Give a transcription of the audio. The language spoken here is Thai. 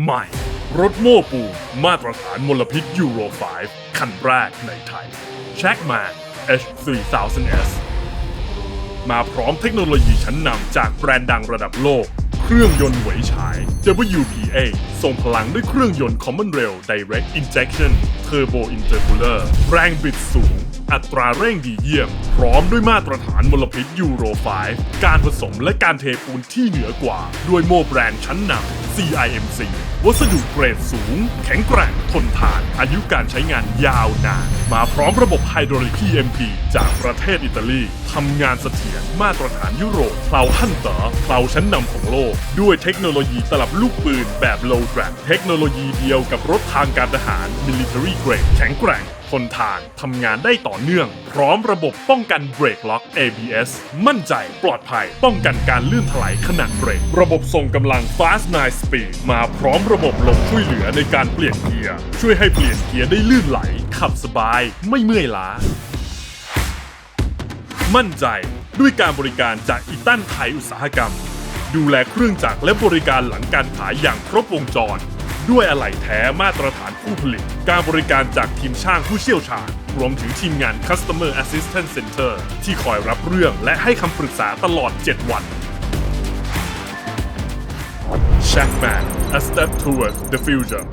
ใหม่ รถโม้ปูนมาตรฐานมลพิษยูโร 5 คันแรกในไทย c h a c m a n H3000S มาพร้อมเทคโนโลยีชั้นนำจากแบรนด์ดังระดับโลก เครื่องยนต์เหวฉาย WPA ส่งพลังด้วยเครื่องยนต์ Common Rail Direct Injection Turbo Intercooler แรงบิดสูง อัตราเร่งดีเยี่ยม พร้อมด้วยมาตรฐานมลพิษยูโร 5 การผสมและการเทปูนที่เหนือกว่า ด้วยโม่แบรนด์ชั้นนำ CIMC วัสดุเกรดสูง แข็งแกร่งทนทาน อายุการใช้งานยาวนานมาพร้อมระบบไฮดรอลิก PMP จากประเทศอิตาลีทำงานเสถียรมาตรฐานยุโรปเพลาฮันเตอร์เพลาชั้นนำของโลก ด้วยเทคโนโลยีตลับลูกปืนแบบ low drag เทคโนโลยีเดียวกับรถทางการทหาร military grade แข็งแกร่งทนทานทำงานได้ต่อเนื่อง พร้อมระบบป้องกันเบรกล็อก ABS มั่นใจปลอดภัย ป้องกันการลื่นถลายขณะเบรก ระบบส่งกำลัง Fast 9 Speed มาพร้อมระบบลมช่วยเหลือในการเปลี่ยนเกียร์ ช่วยให้เปลี่ยนเกียร์ได้ลื่นไหล ขับสบายไม่เมื่อยล้า มั่นใจด้วยการบริการจากอีตันไทยอุตสาหกรรม ดูแลเครื่องจักรและบริการหลังการขายอย่างครบวงจร ด้วยอะไหล่แท้มาตรฐานผู้ผลิต การบริการจากทีมช่างผู้เชี่ยวชาญ รวมถึงทีมงาน Customer Assistance Center ที่คอยรับเรื่องและให้คำปรึกษาตลอด 7 วัน Shackman a step towards the future